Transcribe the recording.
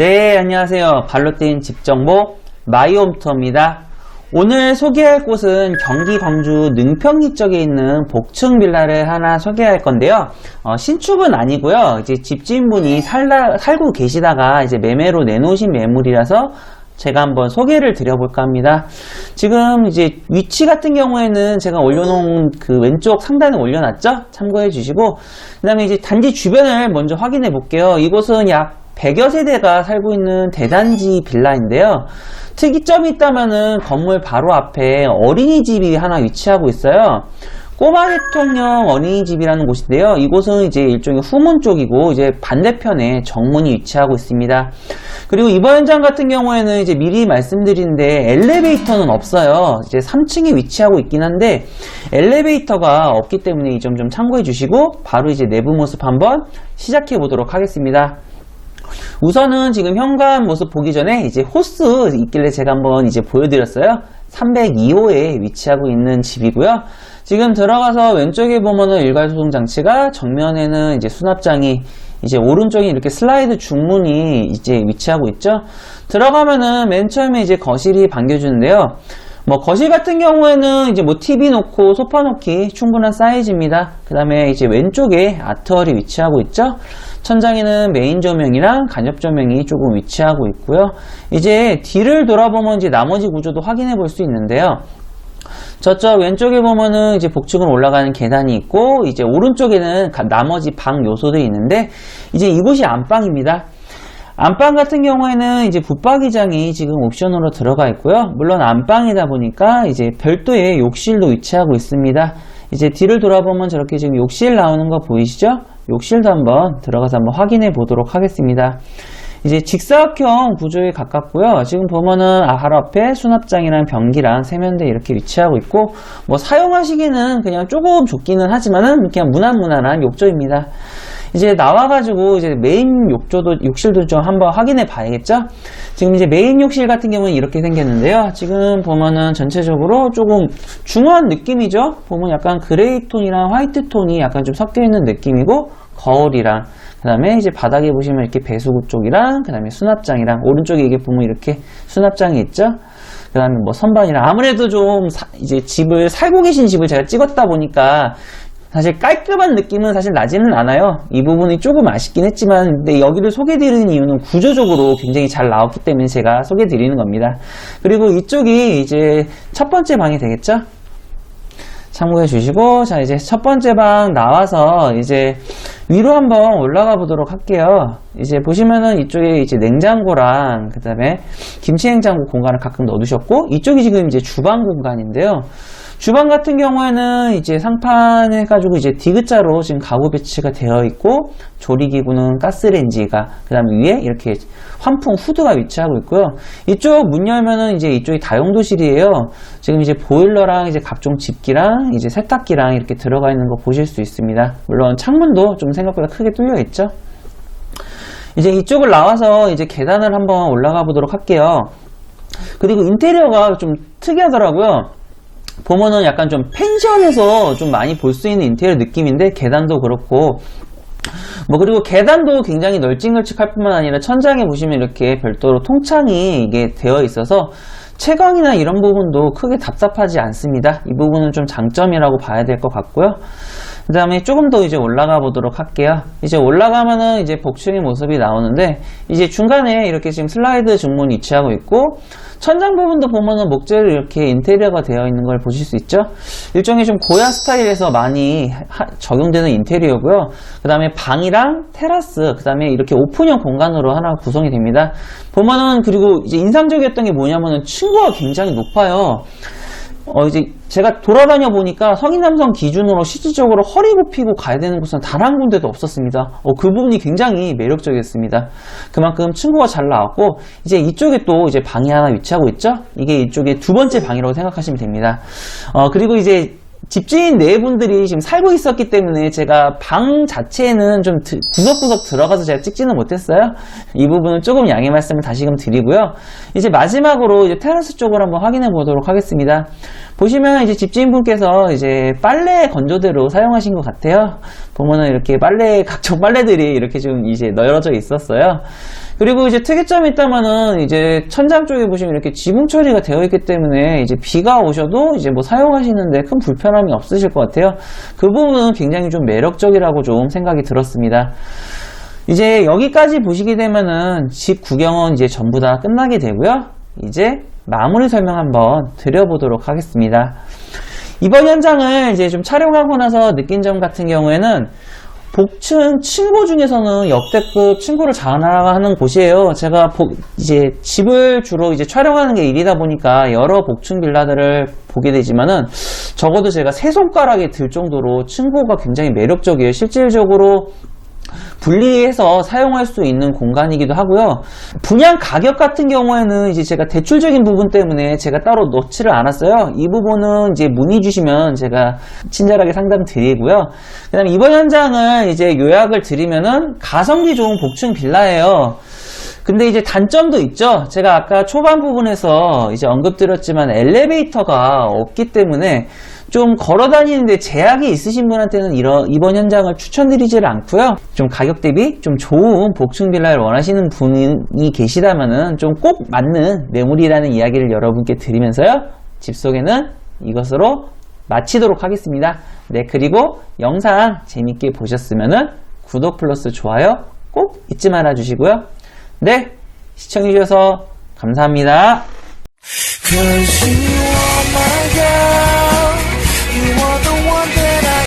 네, 안녕하세요. 발로 뛴 집정보 마이홈터입니다. 오늘 소개할 곳은 경기 광주 능평리 쪽에 있는 복층 빌라를 하나 소개할 건데요. 어, 신축은 아니고요. 이제 집주인분이 살다, 살고 계시다가 이제 매매로 내놓으신 매물이라서 제가 한번 소개를 드려볼까 합니다. 지금 이제 위치 같은 경우에는 제가 올려놓은 그 왼쪽 상단에 올려놨죠? 참고해 주시고, 그 다음에 이제 단지 주변을 먼저 확인해 볼게요. 이곳은 약 100여 세대가 살고 있는 대단지 빌라인데요. 특이점이 있다면은 건물 바로 앞에 어린이집이 하나 위치하고 있어요. 꼬마 대통령 어린이집이라는 곳인데요. 이곳은 이제 일종의 후문 쪽이고 이제 반대편에 정문이 위치하고 있습니다. 그리고 이번 현장 같은 경우에는 이제 미리 말씀드리는데 엘리베이터는 없어요. 이제 3층에 위치하고 있긴 한데 엘리베이터가 없기 때문에 이 점 좀 참고해 주시고 바로 이제 내부 모습 한번 시작해 보도록 하겠습니다. 우선은 지금 현관 모습 보기 전에 이제 호스 있길래 제가 한번 이제 보여드렸어요. 302호에 위치하고 있는 집이고요. 지금 들어가서 왼쪽에 보면은 일괄 소송 장치가 정면에는 이제 수납장이 이제 오른쪽에 이렇게 슬라이드 중문이 이제 위치하고 있죠. 들어가면은 맨 처음에 이제 거실이 반겨주는데요. 뭐 거실 같은 경우에는 이제 뭐 TV 놓고 소파 놓기 충분한 사이즈입니다. 그 다음에 이제 왼쪽에 아트월이 위치하고 있죠. 천장에는 메인 조명이랑 간접 조명이 조금 위치하고 있고요. 이제 뒤를 돌아보면 이제 나머지 구조도 확인해 볼 수 있는데요. 저쪽 왼쪽에 보면은 이제 복층으로 올라가는 계단이 있고 이제 오른쪽에는 가- 나머지 방 요소들이 있는데 이제 이곳이 안방입니다. 안방 같은 경우에는 이제 붙박이장이 지금 옵션으로 들어가 있고요. 물론 안방이다 보니까 이제 별도의 욕실도 위치하고 있습니다. 이제 뒤를 돌아보면 저렇게 지금 욕실 나오는 거 보이시죠? 욕실도 한번 들어가서 한번 확인해 보도록 하겠습니다. 이제 직사각형 구조에 가깝고요. 지금 보면은 아, 바로 앞에 수납장이랑 변기랑 세면대 이렇게 위치하고 있고 뭐 사용하시기는 그냥 조금 좁기는 하지만은 그냥 무난무난한 욕조입니다. 이제 나와가지고 이제 메인 욕조도 욕실도 좀 한번 확인해 봐야겠죠? 지금 이제 메인 욕실 같은 경우는 이렇게 생겼는데요. 지금 보면은 전체적으로 조금 중후한 느낌이죠? 보면 약간 그레이 톤이랑 화이트 톤이 약간 좀 섞여 있는 느낌이고 거울이랑 그 다음에 이제 바닥에 보시면 이렇게 배수구 쪽이랑 그 다음에 수납장이랑 오른쪽에 이게 보면 이렇게 수납장이 있죠? 그 다음에 뭐 선반이랑 아무래도 좀 사- 이제 집을 살고 계신 집을 제가 찍었다 보니까 사실 깔끔한 느낌은 사실 나지는 않아요. 이 부분이 조금 아쉽긴 했지만, 근데 여기를 소개드리는 이유는 구조적으로 굉장히 잘 나왔기 때문에 제가 소개드리는 겁니다. 그리고 이쪽이 이제 첫 번째 방이 되겠죠? 참고해 주시고, 자, 이제 첫 번째 방 나와서 이제 위로 한번 올라가 보도록 할게요. 이제 보시면은 이쪽에 이제 냉장고랑 그 다음에 김치 냉장고 공간을 가끔 넣어 두셨고, 이쪽이 지금 이제 주방 공간인데요. 주방 같은 경우에는 이제 상판 해가지고 이제 디귿자로 지금 가구 배치가 되어 있고 조리기구는 가스레인지가 그 다음에 위에 이렇게 환풍 후드가 위치하고 있고요. 이쪽 문 열면은 이제 이쪽이 다용도실이에요. 지금 이제 보일러랑 이제 각종 집기랑 이제 세탁기랑 이렇게 들어가 있는 거 보실 수 있습니다. 물론 창문도 좀 생각보다 크게 뚫려 있죠. 이제 이쪽을 나와서 이제 계단을 한번 올라가 보도록 할게요. 그리고 인테리어가 좀 특이하더라고요. 보면은 약간 좀 펜션에서 좀 많이 볼 수 있는 인테리어 느낌인데 계단도 그렇고 뭐 그리고 계단도 굉장히 널찍널찍할 뿐만 아니라 천장에 보시면 이렇게 별도로 통창이 이게 되어 있어서 채광이나 이런 부분도 크게 답답하지 않습니다. 이 부분은 좀 장점이라고 봐야 될 것 같고요. 그 다음에 조금 더 이제 올라가 보도록 할게요. 이제 올라가면은 이제 복층의 모습이 나오는데 이제 중간에 이렇게 지금 슬라이드 중문이 위치하고 있고 천장 부분도 보면은 목재로 이렇게 인테리어가 되어 있는 걸 보실 수 있죠. 일종의 좀 고야 스타일에서 많이 하- 적용되는 인테리어고요. 그 다음에 방이랑 테라스, 그 다음에 이렇게 오픈형 공간으로 하나 구성이 됩니다. 보면은 그리고 이제 인상적이었던 게 뭐냐면은 층고가 굉장히 높아요. 어, 이제 제가 돌아다녀 보니까 성인 남성 기준으로 실질적으로 허리 굽히고 가야 되는 곳은 단 한 군데도 없었습니다. 어, 그 부분이 굉장히 매력적이었습니다. 그만큼 층고가 잘 나왔고, 이제 이쪽에 또 이제 방이 하나 위치하고 있죠? 이게 이쪽에 두 번째 방이라고 생각하시면 됩니다. 어, 그리고 이제 집주인 네 분들이 지금 살고 있었기 때문에 제가 방 자체에는 좀 드- 구석구석 들어가서 제가 찍지는 못했어요. 이 부분은 조금 양해 말씀을 다시금 드리고요. 이제 마지막으로 이제 테라스 쪽을 한번 확인해 보도록 하겠습니다. 보시면 이제 집주인분께서 이제 빨래 건조대로 사용하신 것 같아요. 보면은 이렇게 빨래, 각종 빨래들이 이렇게 좀 이제 널어져 있었어요. 그리고 이제 특이점이 있다면은 이제 천장 쪽에 보시면 이렇게 지붕 처리가 되어 있기 때문에 이제 비가 오셔도 이제 뭐 사용하시는데 큰 불편함이 없으실 것 같아요. 그 부분은 굉장히 좀 매력적이라고 좀 생각이 들었습니다. 이제 여기까지 보시게 되면은 집 구경은 이제 전부 다 끝나게 되고요. 이제 마무리 설명 한번 드려보도록 하겠습니다. 이번 현장을 이제 좀 촬영하고 나서 느낀 점 같은 경우에는 복층 층고 중에서는 역대급 층고를 자랑하는 곳이에요. 제가 복- 이제 집을 주로 이제 촬영하는 게 일이다 보니까 여러 복층 빌라들을 보게 되지만은 적어도 제가 세 손가락에 들 정도로 층고가 굉장히 매력적이에요. 실질적으로 분리해서 사용할 수 있는 공간이기도 하고요. 분양 가격 같은 경우에는 이제 제가 대출적인 부분 때문에 제가 따로 넣지를 않았어요. 이 부분은 이제 문의 주시면 제가 친절하게 상담 드리고요. 그 다음에 이번 현장을 이제 요약을 드리면은 가성비 좋은 복층 빌라예요. 근데 이제 단점도 있죠. 제가 아까 초반 부분에서 이제 언급드렸지만 엘리베이터가 없기 때문에 좀 걸어 다니는데 제약이 있으신 분한테는 이런 이번 현장을 추천드리지를 않고요. 좀 가격 대비 좀 좋은 복층 빌라를 원하시는 분이 계시다면은 좀 꼭 맞는 매물이라는 이야기를 여러분께 드리면서요. 집 소개는 이것으로 마치도록 하겠습니다. 네, 그리고 영상 재밌게 보셨으면은 구독 플러스 좋아요 꼭 잊지 말아 주시고요. 네, 시청해 주셔서 감사합니다.